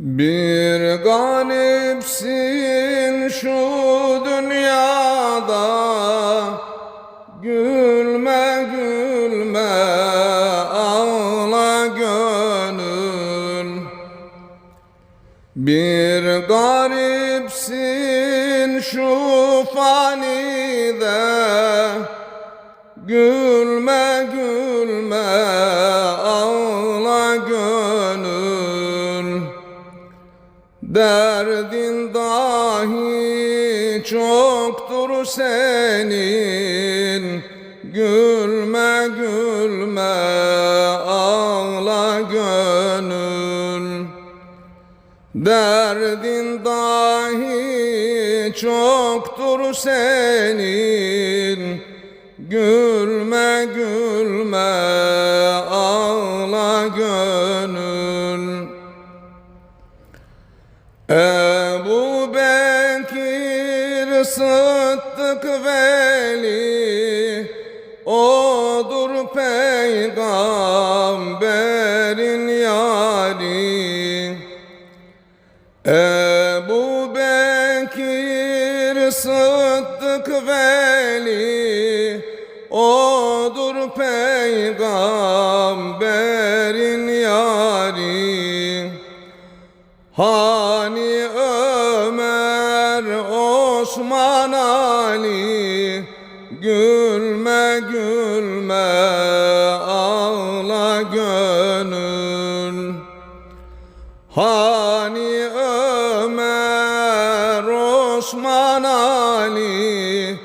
Bir garipsin şu dünyada Gülme gülme ağla gönül. Bir garipsin şu fanide Gülme gülme Derdin dahi çoktur senin. Gülme gülme ağla gönül. Derdin dahi çoktur senin Ebu Bekir Sıddık Veli Odur peygamberin yari. Ebu Bekir Sıddık Veli Hani Ömer, Osman Ali Gülme gülme ağla gönül. Hani Ömer, Osman Ali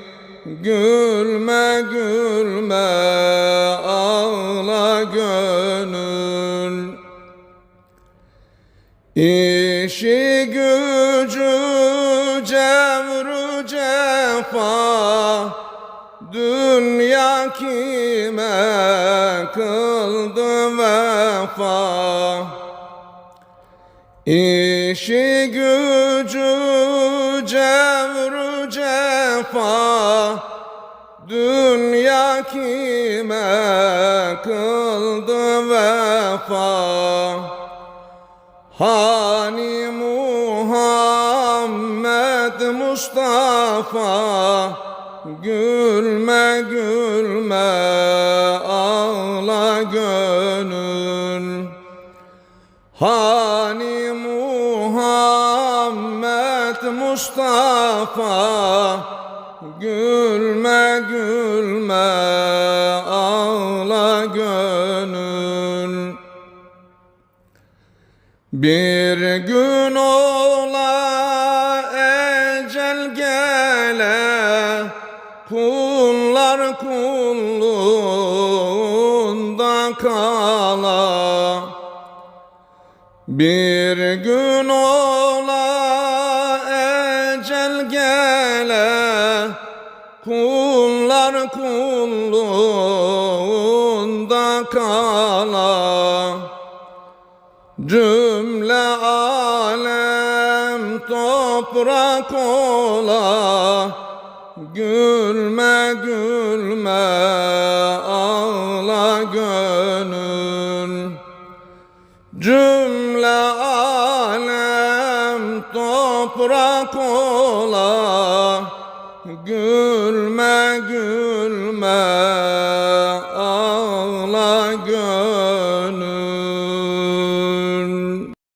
Gülme gülme İşi gücü cevru cefa Dünya kime kıldı vefa. İşi gücü cevru cefa Dünya kime kıldı vefa Hani Muhammed Mustafa Gülme gülme ağla gönül. Hani Muhammed Mustafa Gülme gülme bir gün ola ecel gele Kullar kulluğunda kala. Bir gün ola ecel gele Kullar kulluğunda alem toprak ola Gülme gülme ağla gönül. Cümle alem toprak ola Gülme